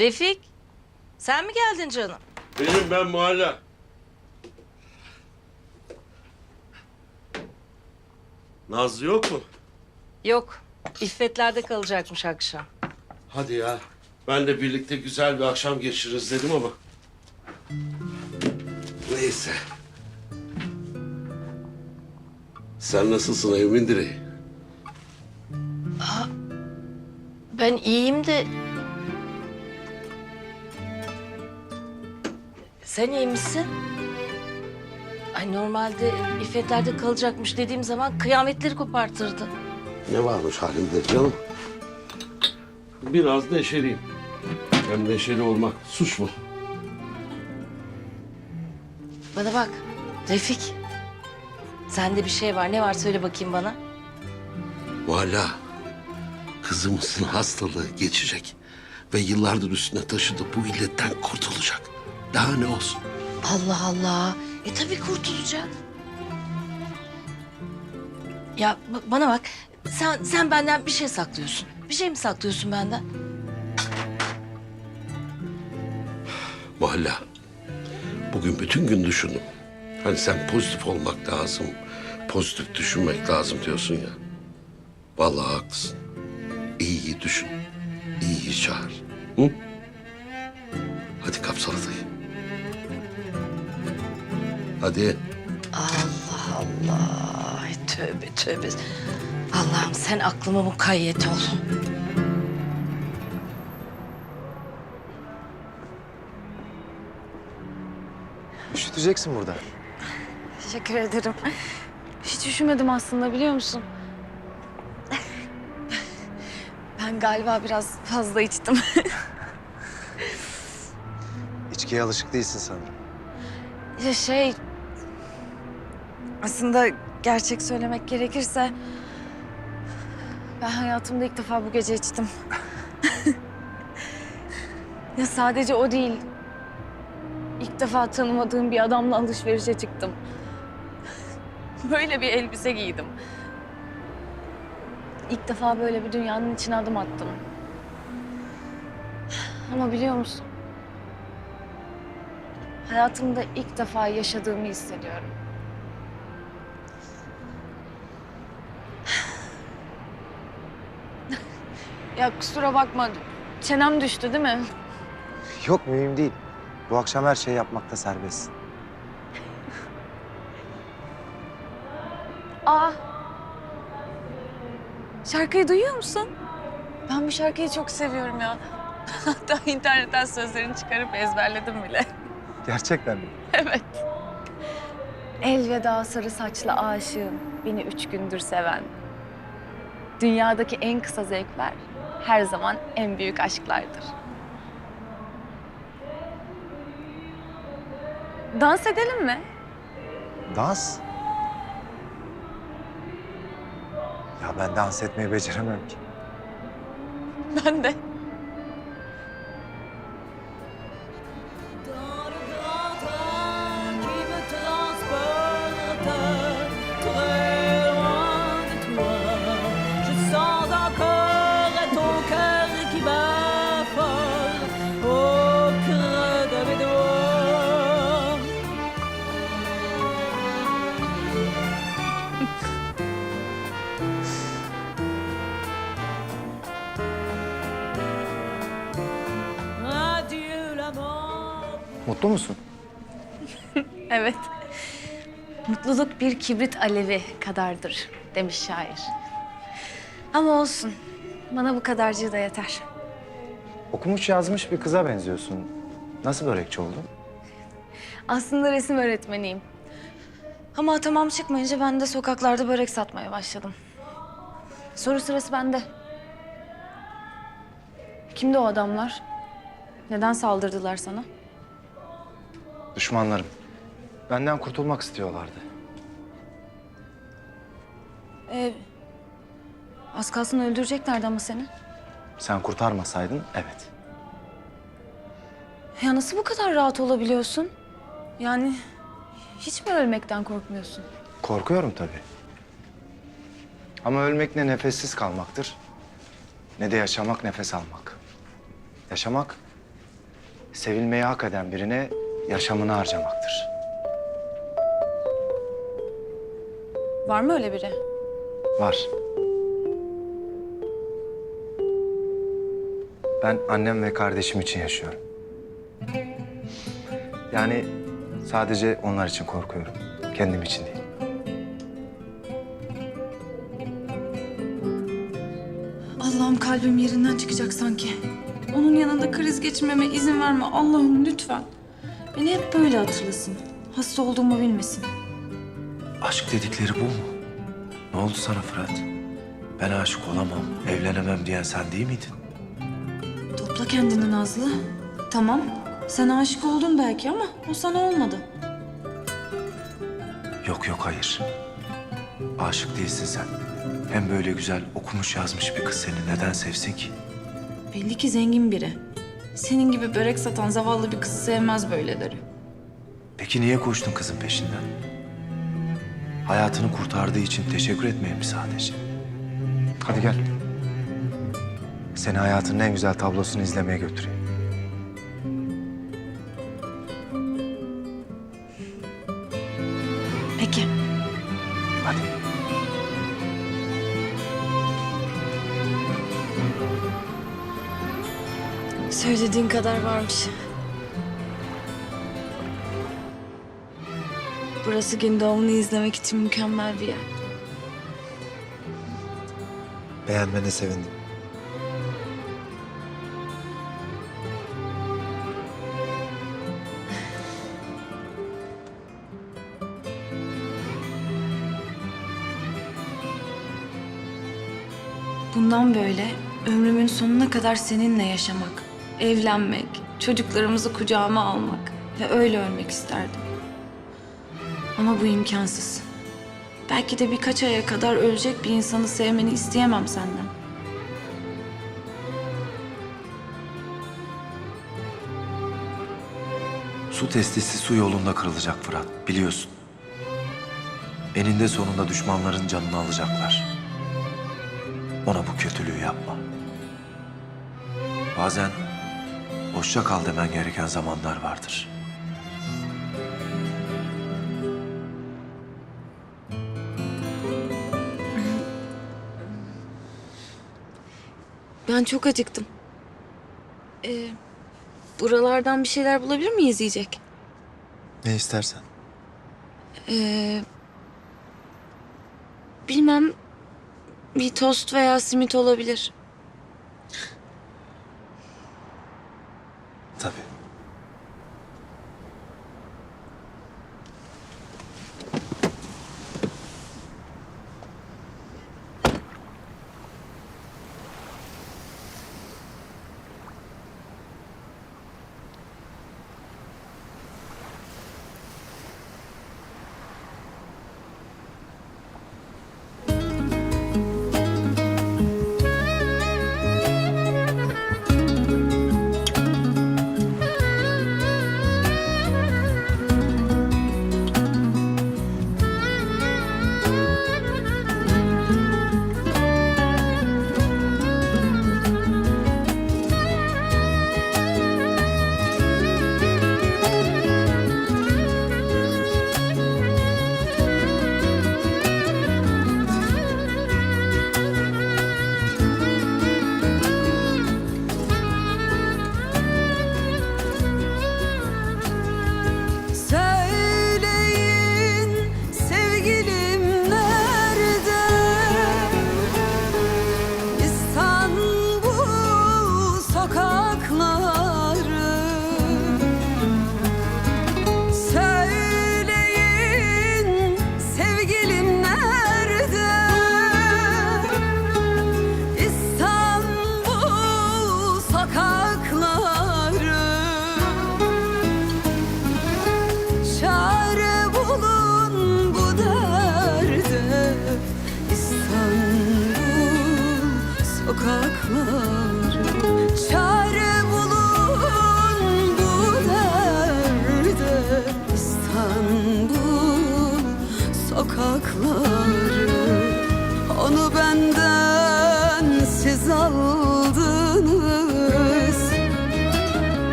Refik, sen mi geldin canım? Benim ben Muhalla. Nazlı yok mu? Yok, İffetler'de kalacakmış akşam. Hadi ya. Ben de birlikte güzel bir akşam geçiririz dedim ama. Neyse. Sen nasılsın evimin direği? Ben iyiyim de... Sen iyi misin? Ay normalde İffetler'de kalacakmış dediğim zaman kıyametleri kopartırdı. Ne varmış halimde canım? Biraz neşeliyim. Hem neşeli olmak suç mu? Bana bak, Refik. Sende bir şey var. Ne var söyle bakayım bana. Muhalla. Kızımızın hastalığı geçecek. Ve yıllardır üstüne taşıdığı bu illetten kurtulacak. Daha ne olsun? Allah Allah. E tabii kurtulacak. Ya ba- bana bak. Sen sen benden bir şey saklıyorsun. Bir şey mi saklıyorsun benden? Muhalla. Bugün bütün gün düşündüm. Hani sen pozitif olmak lazım, pozitif düşünmek lazım diyorsun ya. Vallahi haklısın. İyiyi düşün, iyiyi çağır. Hı? Hadi kap salatayı. Hadi. Allah Allah. Ay, tövbe tövbe. Allah'ım sen aklıma mukayyet ol. Üşüteceksin burada. Teşekkür ederim. Hiç üşümedim aslında biliyor musun? Ben galiba biraz fazla içtim. İçkiye alışık değilsin sanırım. ya şey... Aslında gerçek söylemek gerekirse... Ben hayatımda ilk defa bu gece içtim. ya sadece o değil. İlk defa tanımadığım bir adamla alışverişe çıktım. Böyle bir elbise giydim. İlk defa böyle bir dünyanın içine adım attım. Ama biliyor musun? Hayatımda ilk defa yaşadığımı hissediyorum. Ya kusura bakma. Çenem düştü değil mi? Yok mühim değil. Bu akşam her şeyi yapmakta serbestsin. Aa. Şarkıyı duyuyor musun? Ben bu şarkıyı çok seviyorum ya. Hatta internetten sözlerini çıkarıp ezberledim bile. Gerçekten mi? Evet. Elveda sarı saçlı aşığım, beni üç gündür seven. Dünyadaki en kısa zevkler her zaman en büyük aşklardır. Dans edelim mi? Dans? Ya ben dans etmeyi beceremem ki. Ben de. Mutlu musun? Evet. Mutluluk bir kibrit alevi kadardır demiş şair. Ama olsun. Bana bu kadarcığı da yeter. Okumuş yazmış bir kıza benziyorsun. Nasıl börekçi oldun? Aslında resim öğretmeniyim. Ama tamam çıkmayınca ben de sokaklarda börek satmaya başladım. Soru sırası bende. Kimdi o adamlar? Neden saldırdılar sana? Düşmanlarım. Benden kurtulmak istiyorlardı. Ee, az kalsın öldüreceklerdi ama seni. Sen kurtarmasaydın evet. Ya nasıl bu kadar rahat olabiliyorsun? Yani hiç mi ölmekten korkmuyorsun? Korkuyorum tabii. Ama ölmek ne nefessiz kalmaktır, ne de yaşamak nefes almak. Yaşamak sevilmeyi hak eden birine yaşamını harcamaktır. Var mı öyle biri? Var. Ben annem ve kardeşim için yaşıyorum. Yani sadece onlar için korkuyorum. Kendim için değil. Allah'ım kalbim yerinden çıkacak sanki. Onun yanında kriz geçirmeme izin verme Allah'ım lütfen. Beni hep böyle hatırlasın. Hasta olduğumu bilmesin. Aşk dedikleri bu mu? Ne oldu sana Fırat? Ben aşık olamam, evlenemem diyen sen değil miydin? Topla kendini Nazlı. Tamam, sen aşık oldun belki ama o sana olmadı. Yok yok hayır. Aşık değilsin sen. Hem böyle güzel okumuş yazmış bir kız seni neden sevsin ki? Belli ki zengin biri. Senin gibi börek satan zavallı bir kızı sevmez böyleleri. Peki niye koştun kızın peşinden? Hayatını kurtardığı için teşekkür etmeye mi sadece? Hadi gel. Seni hayatının en güzel tablosunu izlemeye götüreyim. Söylediğin kadar varmış. Burası gün doğumunu izlemek için mükemmel bir yer. Beğenmene sevindim. Bundan böyle ömrümün sonuna kadar seninle yaşamak, evlenmek, çocuklarımızı kucağıma almak ve öyle ölmek isterdim. Ama bu imkansız. Belki de birkaç aya kadar ölecek bir insanı sevmeni isteyemem senden. Su testisi su yolunda kırılacak Fırat, biliyorsun. Eninde sonunda düşmanların canını alacaklar. Ona bu kötülüğü yapma. Bazen hoşça kal demen gereken zamanlar vardır. Ben çok acıktım. Ee, buralardan bir şeyler bulabilir miyiz yiyecek? Ne istersen. Ee, bilmem bir tost veya simit olabilir.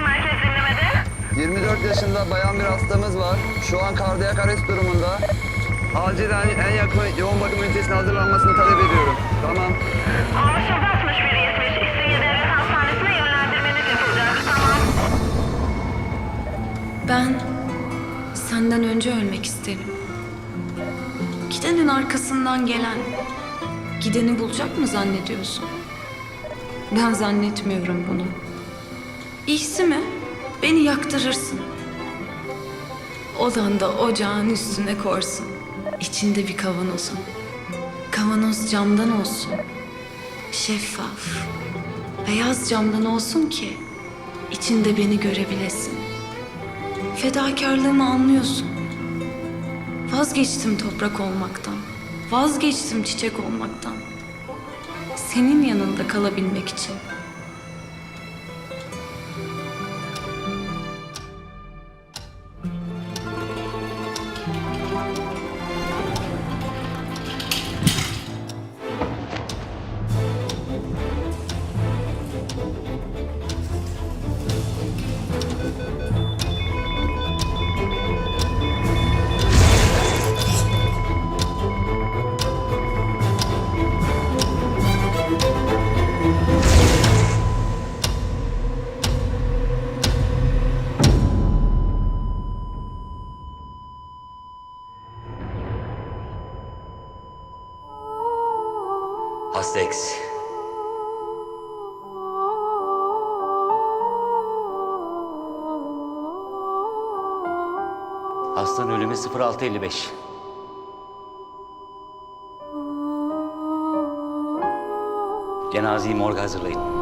Merkez dinlemede. 24 yaşında bayan bir hastamız var. Şu an kardiyak arrest durumunda. Acilen en yakın yoğun bakım ünitesine hazırlanmasını talep ediyorum. Tamam. Anlaşıldı 61-70. İstinye Devlet Hastanesi'ne yönlendirmeniz yapılacak. Tamam. Ben senden önce ölmek isterim. Gidenin arkasından gelen gideni bulacak mı zannediyorsun? Ben zannetmiyorum bunu. İyisi mi? Beni yaktırırsın. Odanda ocağın üstüne korsun. İçinde bir kavanozun. Kavanoz camdan olsun. Şeffaf. Beyaz camdan olsun ki içinde beni görebilesin. Fedakarlığımı anlıyorsun. Vazgeçtim toprak olmaktan. Vazgeçtim çiçek olmaktan. Senin yanında kalabilmek için. Hasta X. Hastanın ölümü 0655. Cenazeyi morga hazırlayın.